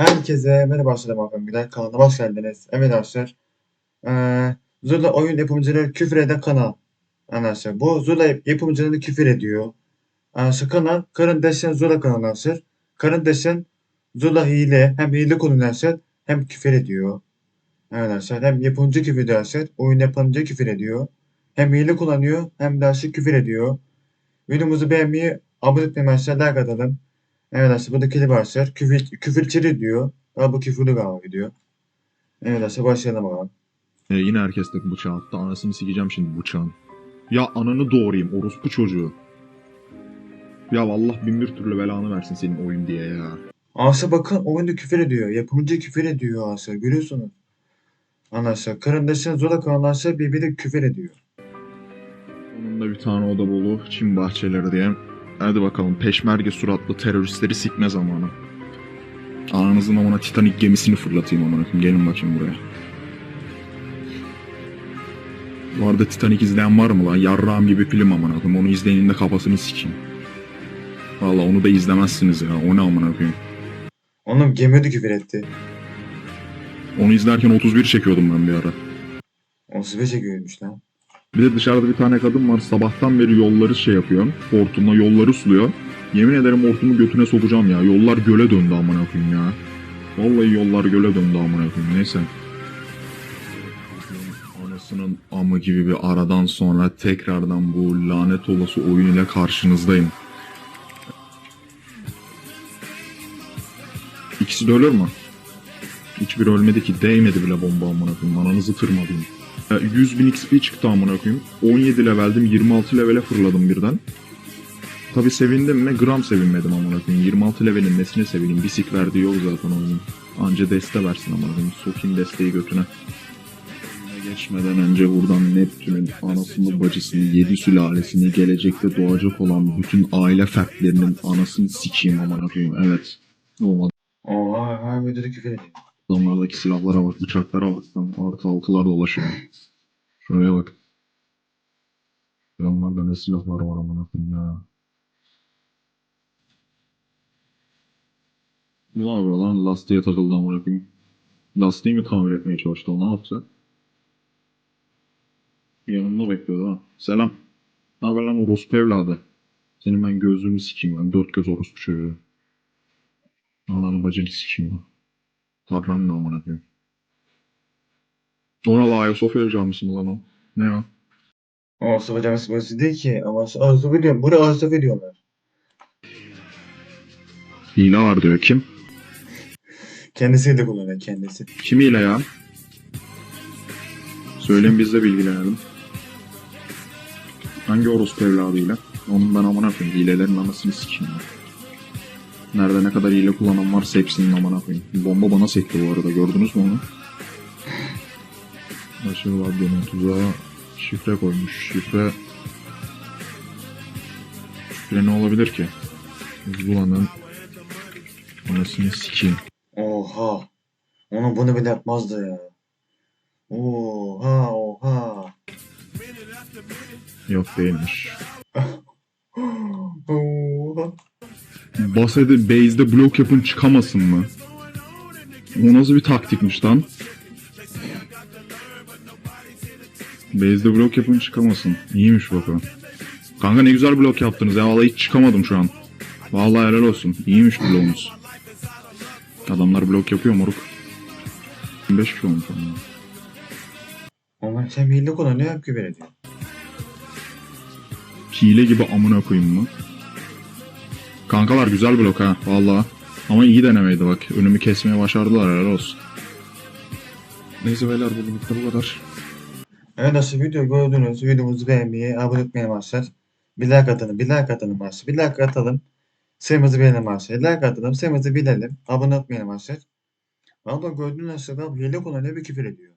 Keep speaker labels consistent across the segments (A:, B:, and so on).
A: Herkese merhaba arkadaşlar bakın Güler kanalına hoş geldiniz. Evet arkadaşlar. Eee Zula oyun yapımcıları küfür eden kanal. Arkadaşlar bu Zula yapımcıları küfür ediyor. Arkadaşlar kanal Karın Desen Zula kanalı arkadaşlar. Karın Desen Zula hile hem hile kullanıyor arkadaşlar hem küfür ediyor. Evet arkadaşlar hem yapımcı küfür ediyor arkadaşlar. Oyun yapımcı küfür ediyor. Hem hile kullanıyor hem de küfür ediyor. Videomuzu beğenmeyi, abone olmayı arkadaşlar like atalım. Evet arkadaşlar burada klip arkadaşlar. Küfür, küfür içeri diyor. Galiba bu küfürlü galiba gidiyor. Evet arkadaşlar başlayalım bakalım.
B: E, yine herkes de bıçağı attı. Anasını sikeceğim şimdi bıçağın. Ya ananı doğrayayım orospu çocuğu. Ya Allah bin bir türlü belanı versin senin oyun diye ya.
A: Arkadaşlar bakın oyunda küfür ediyor. Yapımcı küfür ediyor arkadaşlar. Görüyorsunuz. Arkadaşlar karındaşın Zola kanalı arkadaşlar birbiri küfür ediyor.
B: Onun da bir tane oda bolu Çin bahçeleri diye. Hadi bakalım peşmerge suratlı teröristleri sikme zamanı. Ananızın amına Titanic gemisini fırlatayım amına koyayım. Gelin bakayım buraya. Bu arada Titanic izleyen var mı lan? Yarrağım gibi film amına koyayım. Onu izleyenin de kafasını sikeyim. Valla onu da izlemezsiniz ya. O ne amına koyayım.
A: Onun gemiye de küfür etti.
B: Onu izlerken 31 çekiyordum ben bir ara.
A: 35'e çekiyormuş lan.
B: Bir de dışarıda bir tane kadın var. Sabahtan beri yolları şey yapıyor. Hortumla yolları suluyor. Yemin ederim hortumu götüne sokacağım ya. Yollar göle döndü amına koyayım ya. Vallahi yollar göle döndü amına koyayım. Neyse. Anasının amı gibi bir aradan sonra tekrardan bu lanet olası oyun ile karşınızdayım. İkisi de ölür mü? Hiçbir ölmedi ki değmedi bile bomba amına koyayım. Ananızı tırmalayayım. Ya 100 bin XP çıktı amına koyayım. 17 leveldim 26 levele fırladım birden. Tabi sevindim mi? Gram sevinmedim amına koyayım. 26 levelin nesine sevineyim? Bisik verdiği yok zaten oyunun. Anca deste versin amına koyayım. Sokayım desteği götüne. Geçmeden önce buradan Neptün'ün anasını bacısını, yedi sülalesini, gelecekte doğacak olan bütün aile fertlerinin anasını sikeyim amına koyayım. Evet. Olmadı.
A: Oha küfür ediyor.
B: Adamlardaki silahlara bak, bıçaklara bak. Artı altılar dolaşıyor. Şuraya bak. Adamlarda ne silahlar var amına ya. Ne yapıyor lan? Lastiğe takıldı amına koyayım. Lastiği mi tamir etmeye çalıştı o ne yaptı? Yanımda bekliyordu ha. Selam. Ne haber lan orospu evladı? Senin ben gözlüğünü sikeyim ben. Dört göz orospu çocuğu. Ananı bacını sikeyim ben. Tanrım ne amına koyayım. Ona la Ayasofya camisi mi lan o? Ne?
A: O Mustafa Cemil burası değil ki ama Mustafa diyor. Buraya Mustafa diyorlar.
B: Hile var diyor. Kim?
A: Kendisi de kullanıyor kendisi.
B: Kim hile ya? Söyleyin biz de bilgilenelim. Hangi orospu evladıyla? Onun ben amına koyayım. Hilelerin anasını sikeyim ya. Nerede ne kadar hile kullanan varsa hepsinin amına koyayım. Bomba bana sekti bu arada. Gördünüz mü onu? Aşırı var benim tuzağa şifre koymuş. Şifre... Şifre ne olabilir ki? Zula'nın anasını sikeyim.
A: Oha. Onu bunu bile yapmazdı ya. Oha oha.
B: Yok değilmiş.
A: Oha.
B: Basede base'de blok yapın çıkamasın mı? O nasıl bir taktikmiş lan? Base'de blok yapın çıkamasın. İyiymiş bakalım. Kanka ne güzel blok yaptınız ya. Vallahi hiç çıkamadım şu an. Vallahi helal olsun. İyiymiş bloğunuz. Adamlar blok yapıyor moruk. 25 kişi olmuş ama.
A: Ama sen hile kullanıyor hep küfür ediyor.
B: Hile gibi amına koyayım mı? Kankalar güzel blok ha valla. Ama iyi denemeydi bak. Önümü kesmeye başardılar helal olsun. Neyse beyler bugünlük de bu kadar.
A: Evet nasıl video gördünüz. Videomuzu beğenmeyi, abone olmayı arkadaşlar. Bir like atalım, bir like atalım arkadaşlar. Bir like atalım. Sayımızı bilelim arkadaşlar. Like atalım, sayımızı bilelim. Abone olmayalım arkadaşlar. Valla gördüğünüz arkadaşlar hile kullanıyor bir küfür ediyor.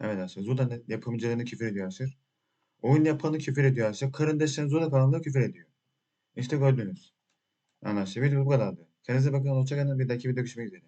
A: Evet arkadaşlar. Zoda yapımcılarını küfür ediyor arkadaşlar. Oyun yapanı küfür ediyor arkadaşlar. Karın deşen Zoda kanalında küfür ediyor. İşte gördünüz. Arkadaşlar video bu kadardı. Kendinize bakın. Hoşçakalın. Bir dahaki video görüşmek üzere.